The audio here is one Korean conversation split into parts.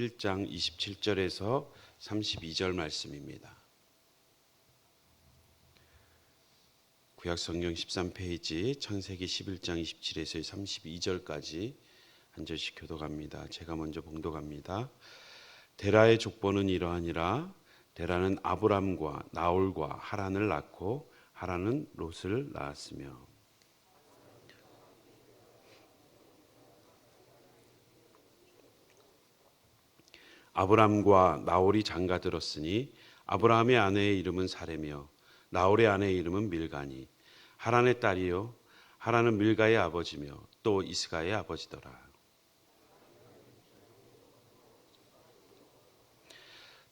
11장 27절에서 32절 말씀입니다. 구약 성경 13페이지 창세기 11장 27에서 32절까지 한 절씩 교독합니다. 제가 먼저 봉독합니다. 데라의 족보는 이러하니라 데라는 아브람과 나홀과 하란을 낳고 하란은 롯을 낳았으며 아브람과 나홀이 장가 들었으니 아브라함의 아내의 이름은 사레며 나홀의 아내의 이름은 밀가니. 하란의 딸이요 하란은 밀가의 아버지며 또 이스가의 아버지더라.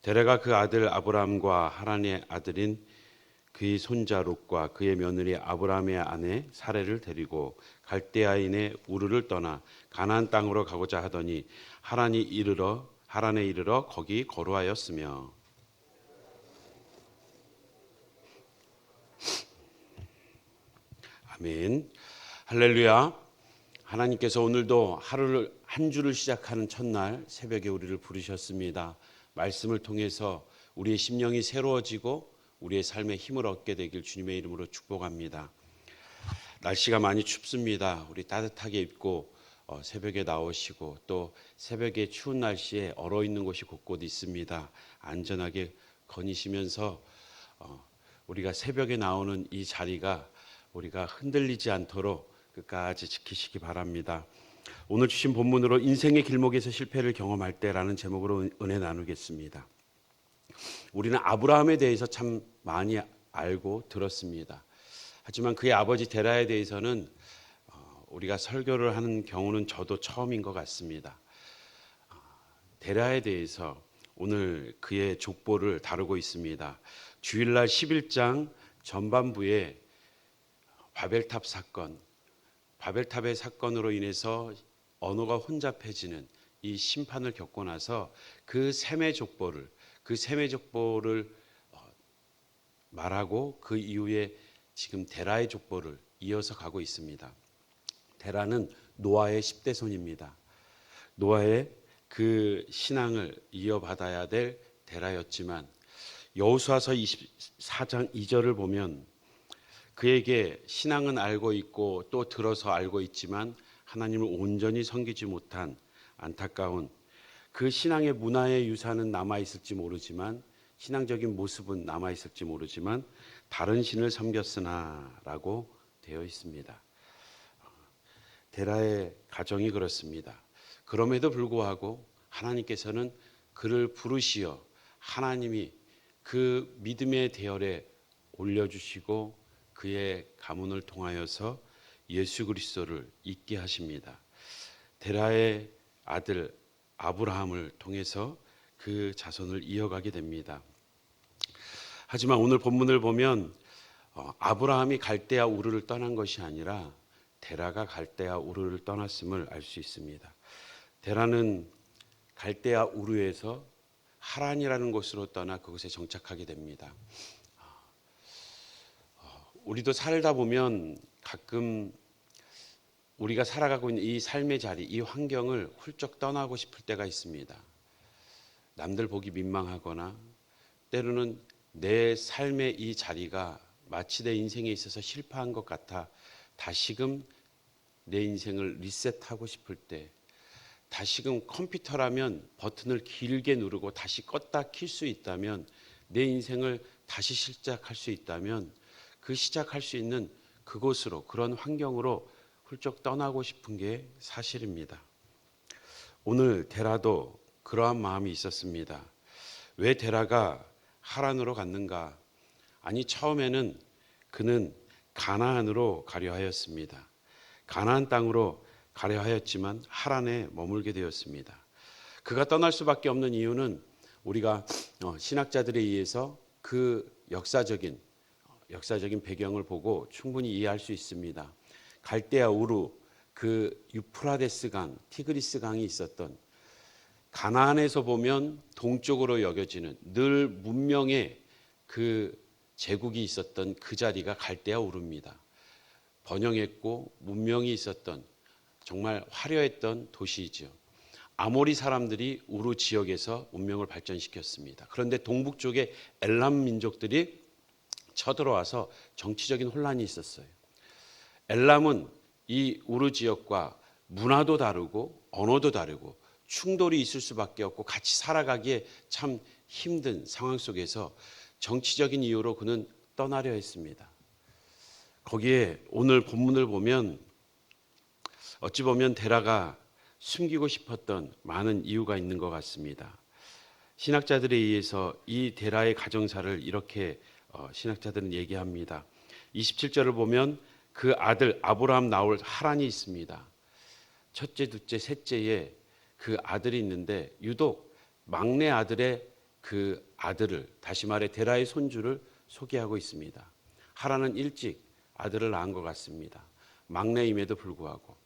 데레가 그 아들 아브라함과 하란의 아들인 그의 손자 롯과 그의 며느리 아브라함의 아내 사레를 데리고 갈대아인의 우르를 떠나 가나안 땅으로 가고자 하더니 하란이 이르러 하란에 이르러 거기 거루하였으며 아멘 할렐루야 하나님께서 오늘도 하루를 한 주를 시작하는 첫날 새벽에 우리를 부르셨습니다. 말씀을 통해서 우리의 심령이 새로워지고 우리의 삶에 힘을 얻게 되길 주님의 이름으로 축복합니다. 날씨가 많이 춥습니다. 우리 따뜻하게 입고 어, 새벽에 나오시고 또 새벽에 추운 날씨에 얼어 있는 곳이 곳곳 있습니다. 안전하게 거니시면서 어, 우리가 새벽에 나오는 이 자리가 우리가 흔들리지 않도록 끝까지 지키시기 바랍니다. 오늘 주신 본문으로 인생의 길목에서 실패를 경험할 때라는 제목으로 은혜 나누겠습니다. 우리는 아브라함에 대해서 참 많이 알고 들었습니다. 하지만 그의 아버지 데라에 대해서는 어, 우리가 설교를 하는 경우는 저도 처음인 것 같습니다. 어, 데라에 대해서 오늘 그의 족보를 다루고 있습니다. 주일날 11장 전반부에 바벨탑 사건, 바벨탑의 사건으로 인해서 언어가 혼잡해지는 이 심판을 겪고 나서 그 셈의 족보를 그 셈의 족보를 어, 말하고 그 이후에 지금 데라의 족보를 이어서 가고 있습니다. 데라는 노아의 10대 손입니다. 노아의 그 신앙을 이어받아야 될 데라였지만 여호수아서 24장 2절을 보면 그에게 신앙은 알고 있고 또 들어서 알고 있지만 하나님을 온전히 섬기지 못한 안타까운 그 신앙의 문화의 유산은 남아 있을지 모르지만 신앙적인 모습은 남아 있을지 모르지만 다른 신을 섬겼으나라고 되어 있습니다. 데라의 가정이 그렇습니다. 그럼에도 불구하고 하나님께서는 그를 부르시어 하나님이 그 믿음의 대열에 올려주시고 그의 가문을 통하여서 예수 그리스도를 있게 하십니다. 데라의 아들 아브라함을 통해서 그 자손을 이어가게 됩니다. 하지만 오늘 본문을 보면 어, 아브라함이 갈대아 우르를 떠난 것이 아니라 데라가 갈대아 우르를 떠났음을 알 수 있습니다. 데라는 갈대아 우르에서 하란이라는 곳으로 떠나 그곳에 정착하게 됩니다. 어, 우리도 살다 보면 가끔 우리가 살아가고 있는 이 삶의 자리, 이 환경을 훌쩍 떠나고 싶을 때가 있습니다. 남들 보기 민망하거나 때로는 내 삶의 이 자리가 마치 내 인생에 있어서 실패한 것 같아 다시금 내 인생을 리셋하고 싶을 때 다시금 컴퓨터라면 버튼을 길게 누르고 다시 껐다 킬 수 있다면 내 인생을 다시 시작할 수 있다면 그 시작할 수 있는 그곳으로 그런 환경으로 훌쩍 떠나고 싶은 게 사실입니다. 오늘 데라도 그러한 마음이 있었습니다. 왜 데라가 하란으로 갔는가? 아니 처음에는 그는 가나안으로 가려 하였습니다. 가나안 땅으로 가려 하였지만 하란에 머물게 되었습니다. 그가 떠날 수밖에 없는 이유는 우리가 어, 신학자들에 의해서 그 역사적인 역사적인 배경을 보고 충분히 이해할 수 있습니다. 갈대아 우루 그 유프라데스 강, 티그리스 강이 있었던 가나안에서 보면 동쪽으로 여겨지는 늘 문명의 그 제국이 있었던 그 자리가 갈대아 우루입니다. 번영했고 문명이 있었던 정말 화려했던 도시이죠. 아모리 사람들이 우루 지역에서 문명을 발전시켰습니다. 그런데 동북 쪽에 엘람 민족들이 쳐들어와서 정치적인 혼란이 있었어요. 엘람은 이 우르 지역과 문화도 다르고 언어도 다르고 충돌이 있을 수밖에 없고 같이 살아가기에 참 힘든 상황 속에서 정치적인 이유로 그는 떠나려 했습니다. 거기에 오늘 본문을 보면 어찌 보면 데라가 숨기고 싶었던 많은 이유가 있는 것 같습니다. 신학자들에 의해서 이 데라의 가정사를 이렇게 어, 신학자들은 얘기합니다. 27절을 보면 그 아들 아브라함 나올 하란이 있습니다. 첫째, 둘째, 셋째에 그 아들이 있는데 유독 막내 아들의 그 아들을 다시 말해 데라의 손주를 소개하고 있습니다. 하란은 일찍 아들을 낳은 것 같습니다. 막내임에도 불구하고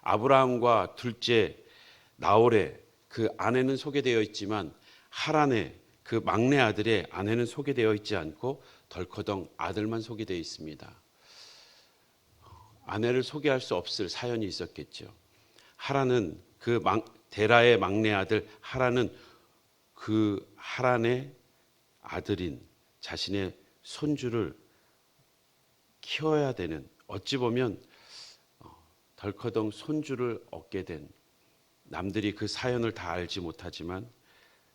아브라함과 둘째 나홀의 그 아내는 소개되어 있지만 하란의 그 막내 아들의 아내는 소개되어 있지 않고 덜커덩 아들만 소개되어 있습니다. 아내를 소개할 수 없을 사연이 있었겠죠. 하란은 그 막, 데라의 막내 아들 하란은 그 하란의 아들인 자신의 손주를 키워야 되는 어찌 보면 어, 덜커덩 손주를 얻게 된 남들이 그 사연을 다 알지 못하지만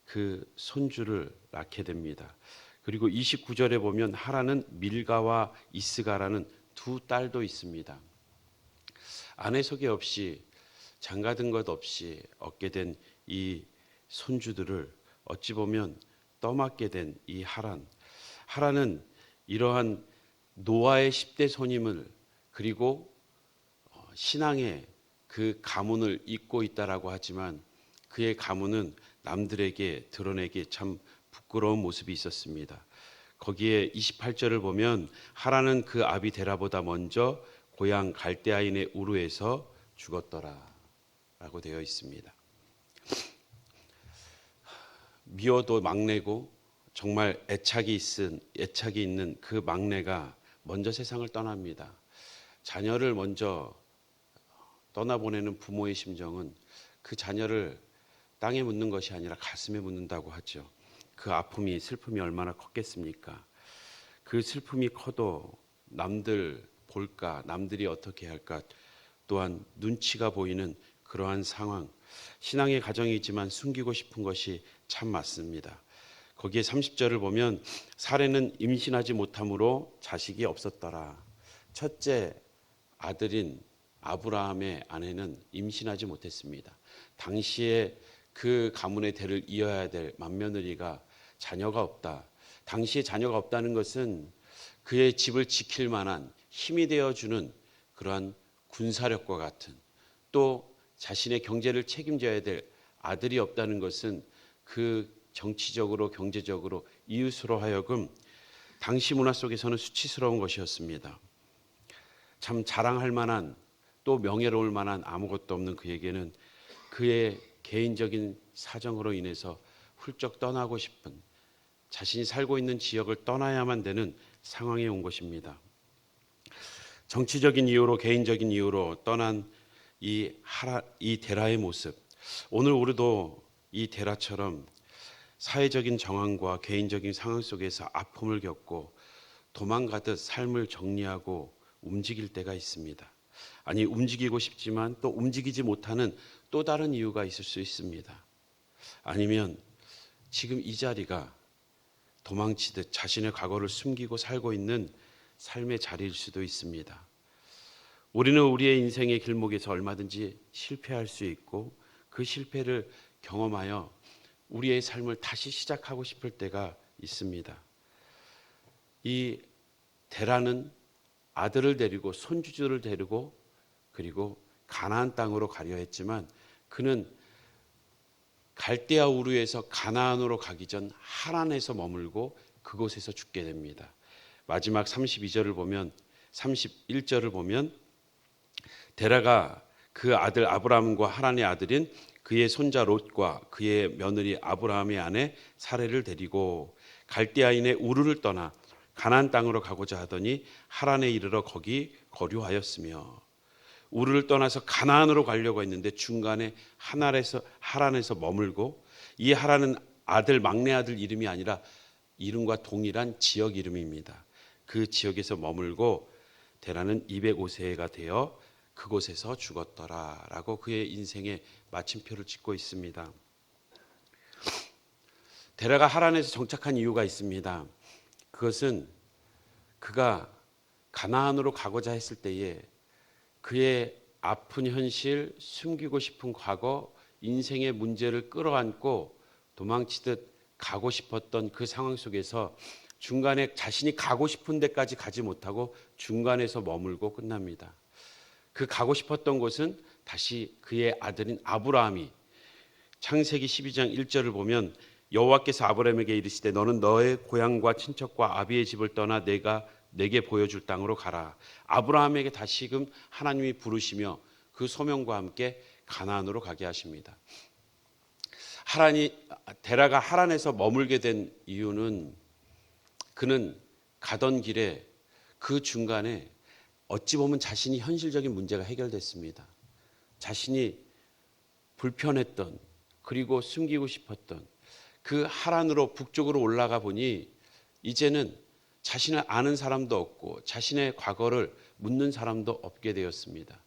그 손주를 낳게 됩니다. 그리고 29절에 보면 하라는 밀가와 이스가라는 두 딸도 있습니다. 아내 소개 없이 장가든 것 없이 얻게 된 이 손주들을 어찌 보면 떠맡게 된 이 하란. 하란은 이러한 노아의 10대 손님을 그리고 어, 신앙의 그 가문을 잇고 있다라고 하지만 그의 가문은 남들에게 드러내기 참 부끄러운 모습이 있었습니다. 거기에 28절을 보면 하라는 그 아비 데라보다 먼저 고향 갈대아인의 우르에서 죽었더라. 라고 되어 있습니다. 미워도 막내고 정말 애착이 있은 애착이 있는 그 막내가 먼저 세상을 떠납니다. 자녀를 먼저 떠나보내는 부모의 심정은 그 자녀를 땅에 묻는 것이 아니라 가슴에 묻는다고 하죠. 그 아픔이 슬픔이 얼마나 컸겠습니까? 그 슬픔이 커도 남들 볼까, 남들이 어떻게 할까, 또한 눈치가 보이는 그러한 상황, 신앙의 가정이지만 숨기고 싶은 것이 참 맞습니다. 거기에 30절을 보면 사례는 임신하지 못함으로 자식이 없었더라. 첫째 아들인 아브라함의 아내는 임신하지 못했습니다. 당시에 그 가문의 대를 이어야 될 맏며느리가 자녀가 없다. 당시에 자녀가 없다는 것은 그의 집을 지킬 만한 힘이 되어주는 그러한 군사력과 같은 또 자신의 경제를 책임져야 될 아들이 없다는 것은 그 정치적으로 경제적으로 이웃으로 하여금 당시 문화 속에서는 수치스러운 것이었습니다. 참 자랑할 만한 또 명예로울 만한 아무것도 없는 그에게는 그의 개인적인 사정으로 인해서 훌쩍 떠나고 싶은 자신이 살고 있는 지역을 떠나야만 되는 상황에 온 것입니다. 정치적인 이유로 개인적인 이유로 떠난 이 하라 이 데라의 모습 오늘 우리도 이 데라처럼 사회적인 정황과 개인적인 상황 속에서 아픔을 겪고 도망가듯 삶을 정리하고 움직일 때가 있습니다. 아니 움직이고 싶지만 또 움직이지 못하는 또 다른 이유가 있을 수 있습니다. 아니면 지금 이 자리가 도망치듯 자신의 과거를 숨기고 살고 있는 삶의 자리일 수도 있습니다. 우리는 우리의 인생의 길목에서 얼마든지 실패할 수 있고 그 실패를 경험하여 우리의 삶을 다시 시작하고 싶을 때가 있습니다. 이 데라는 아들을 데리고 손주들을 데리고 그리고 가나안 땅으로 가려 했지만 그는 갈대아 우르에서 가나안으로 가기 전 하란에서 머물고 그곳에서 죽게 됩니다. 마지막 32절을 보면 31절을 보면 데라가 그 아들 아브라함과 하란의 아들인 그의 손자 롯과 그의 며느리 아브라함의 아내 사례를 데리고 갈대아인의 우르를 떠나 가나안 땅으로 가고자 하더니 하란에 이르러 거기 거류하였으며 우르를 떠나서 가나안으로 가려고 했는데 중간에 하나에서 하란에서 머물고 이 하란은 아들 막내 아들 이름이 아니라 이름과 동일한 지역 이름입니다. 그 지역에서 머물고 데라는 205세가 되어 그곳에서 죽었더라라고 그의 인생의 마침표를 찍고 있습니다. 데라가 하란에서 정착한 이유가 있습니다. 그것은 그가 가나안으로 가고자 했을 때에 그의 아픈 현실, 숨기고 싶은 과거, 인생의 문제를 끌어안고 도망치듯 가고 싶었던 그 상황 속에서 중간에 자신이 가고 싶은 데까지 가지 못하고 중간에서 머물고 끝납니다. 그 가고 싶었던 곳은 다시 그의 아들인 아브라함이 창세기 12장 1절을 보면 여호와께서 아브라함에게 이르시되 너는 너의 고향과 친척과 아비의 집을 떠나 내가 내게 보여줄 땅으로 가라. 아브라함에게 다시금 하나님이 부르시며 그 소명과 함께 가나안으로 가게 하십니다. 하란이 데라가 하란에서 머물게 된 이유는 그는 가던 길에 그 중간에 어찌 보면 자신이 현실적인 문제가 해결됐습니다. 자신이 불편했던 그리고 숨기고 싶었던 그 하란으로 북쪽으로 올라가 보니 이제는 자신을 아는 사람도 없고 자신의 과거를 묻는 사람도 없게 되었습니다.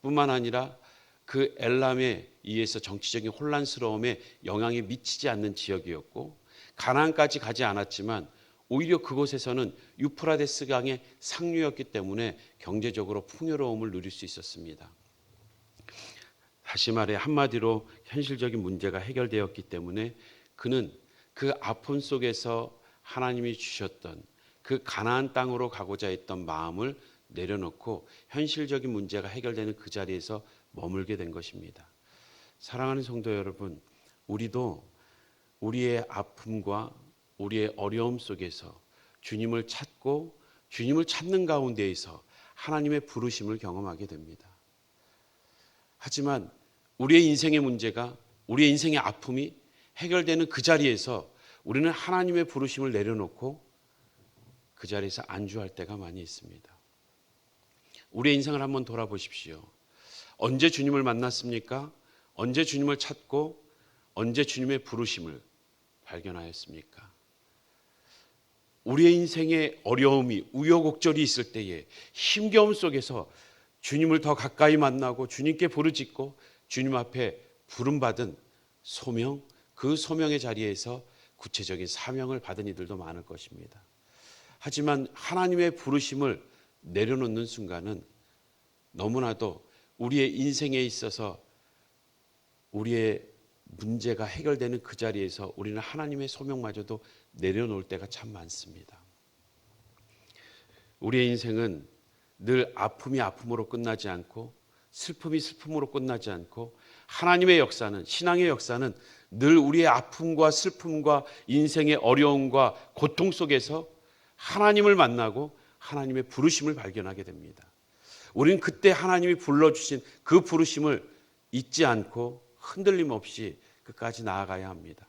뿐만 아니라 그 엘람에 의해서 정치적인 혼란스러움에 영향이 미치지 않는 지역이었고 가나안까지 가지 않았지만 오히려 그곳에서는 유프라데스 강의 상류였기 때문에 경제적으로 풍요로움을 누릴 수 있었습니다. 다시 말해 한마디로 현실적인 문제가 해결되었기 때문에 그는 그 아픔 속에서 하나님이 주셨던 그 가나안 땅으로 가고자 했던 마음을 내려놓고 현실적인 문제가 해결되는 그 자리에서 머물게 된 것입니다. 사랑하는 성도 여러분, 우리도 우리의 아픔과 우리의 어려움 속에서 주님을 찾고 주님을 찾는 가운데에서 하나님의 부르심을 경험하게 됩니다. 하지만 우리의 인생의 문제가 우리의 인생의 아픔이 해결되는 그 자리에서 우리는 하나님의 부르심을 내려놓고 그 자리에서 안주할 때가 많이 있습니다. 우리의 인생을 한번 돌아보십시오. 언제 주님을 만났습니까? 언제 주님을 찾고 언제 주님의 부르심을 발견하였습니까? 우리의 인생에 어려움이 우여곡절이 있을 때에 힘겨움 속에서 주님을 더 가까이 만나고 주님께 부르짖고 주님 앞에 부름받은 소명, 그 소명의 자리에서 구체적인 사명을 받은 이들도 많을 것입니다. 하지만 하나님의 부르심을 내려놓는 순간은 너무나도 우리의 인생에 있어서 우리의 문제가 해결되는 그 자리에서 우리는 하나님의 소명마저도 내려놓을 때가 참 많습니다. 우리의 인생은 늘 아픔이 아픔으로 끝나지 않고 슬픔이 슬픔으로 끝나지 않고 하나님의 역사는 신앙의 역사는 늘 우리의 아픔과 슬픔과 인생의 어려움과 고통 속에서 하나님을 만나고 하나님의 부르심을 발견하게 됩니다. 우리는 그때 하나님이 불러주신 그 부르심을 잊지 않고 흔들림 없이 끝까지 나아가야 합니다.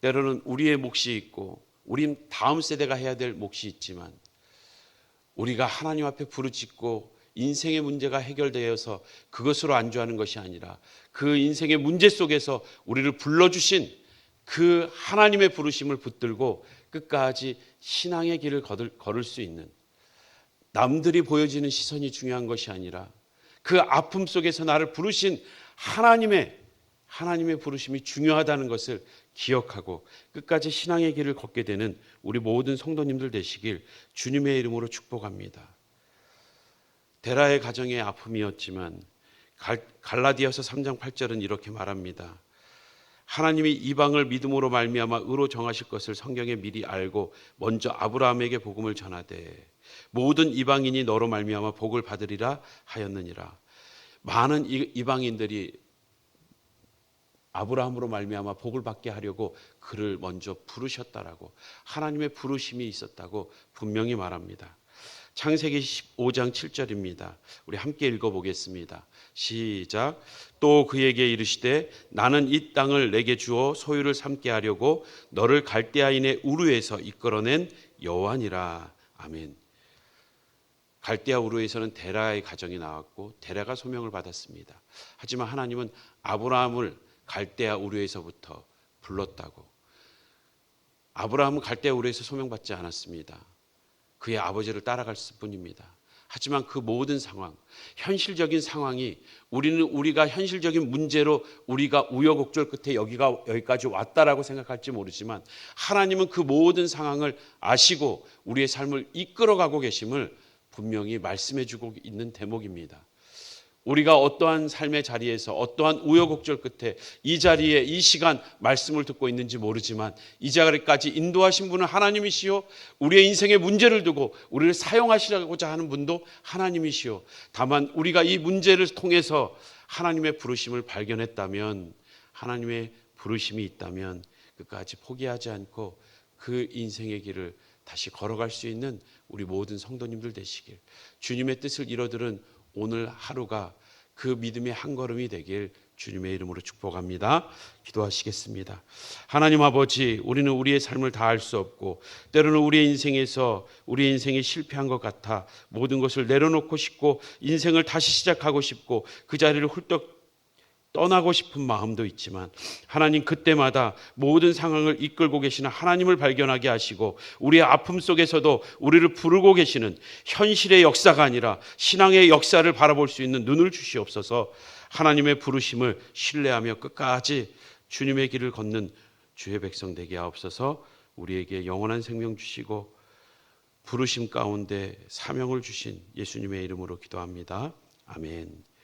때로는 우리의 몫이 있고 우린 다음 세대가 해야 될 몫이 있지만 우리가 하나님 앞에 부르짖고 인생의 문제가 해결되어서 그것으로 안주하는 것이 아니라 그 인생의 문제 속에서 우리를 불러주신 그 하나님의 부르심을 붙들고 끝까지 신앙의 길을 걸을 수 있는 남들이 보여지는 시선이 중요한 것이 아니라 그 아픔 속에서 나를 부르신 하나님의 하나님의 부르심이 중요하다는 것을 기억하고 끝까지 신앙의 길을 걷게 되는 우리 모든 성도님들 되시길 주님의 이름으로 축복합니다. 데라의 가정의 아픔이었지만 갈라디아서 3장 8절은 이렇게 말합니다. 하나님이 이방을 믿음으로 말미암아 의로 정하실 것을 성경에 미리 알고 먼저 아브라함에게 복음을 전하되 모든 이방인이 너로 말미암아 복을 받으리라 하였느니라. 많은 이방인들이 아브라함으로 말미암아 복을 받게 하려고 그를 먼저 부르셨다라고 하나님의 부르심이 있었다고 분명히 말합니다. 창세기 15장 7절입니다. 우리 함께 읽어 보겠습니다. 시작. 또 그에게 이르시되 나는 이 땅을 내게 주어 소유를 삼게 하려고 너를 갈대아인의 우르에서 이끌어낸 여호와니라. 아멘. 갈대아 우르에서는 데라의 가정이 나왔고 데라가 소명을 받았습니다. 하지만 하나님은 아브라함을 갈대아 우르에서부터 불렀다고. 아브라함은 갈대아 우르에서 소명받지 않았습니다. 그의 아버지를 따라갈 뿐입니다. 하지만 그 모든 상황, 현실적인 상황이 우리는 우리가 현실적인 문제로 우리가 우여곡절 끝에 여기가 여기까지 왔다라고 생각할지 모르지만 하나님은 그 모든 상황을 아시고 우리의 삶을 이끌어가고 계심을 분명히 말씀해주고 있는 대목입니다. 우리가 어떠한 삶의 자리에서 어떠한 우여곡절 끝에 이 자리에 이 시간 말씀을 듣고 있는지 모르지만 이 자리까지 인도하신 분은 하나님이시요 우리의 인생의 문제를 두고 우리를 사용하시고자 하는 분도 하나님이시요 다만 우리가 이 문제를 통해서 하나님의 부르심을 발견했다면 하나님의 부르심이 있다면 끝까지 포기하지 않고 그 인생의 길을 다시 걸어갈 수 있는 우리 모든 성도님들 되시길 주님의 뜻을 이뤄들은 오늘 하루가 그 믿음의 한 걸음이 되길 주님의 이름으로 축복합니다. 기도하시겠습니다. 하나님 아버지, 우리는 우리의 삶을 다할수 없고 때로는 우리의 인생에서 우리의 인생이 실패한 것 같아 모든 것을 내려놓고 싶고 인생을 다시 시작하고 싶고 그 자리를 훌떡 떠나고 싶은 마음도 있지만 하나님 그때마다 모든 상황을 이끌고 계시는 하나님을 발견하게 하시고 우리의 아픔 속에서도 우리를 부르고 계시는 현실의 역사가 아니라 신앙의 역사를 바라볼 수 있는 눈을 주시옵소서 하나님의 부르심을 신뢰하며 끝까지 주님의 길을 걷는 주의 백성 되게 하옵소서 우리에게 영원한 생명 주시고 부르심 가운데 사명을 주신 예수님의 이름으로 기도합니다. 아멘.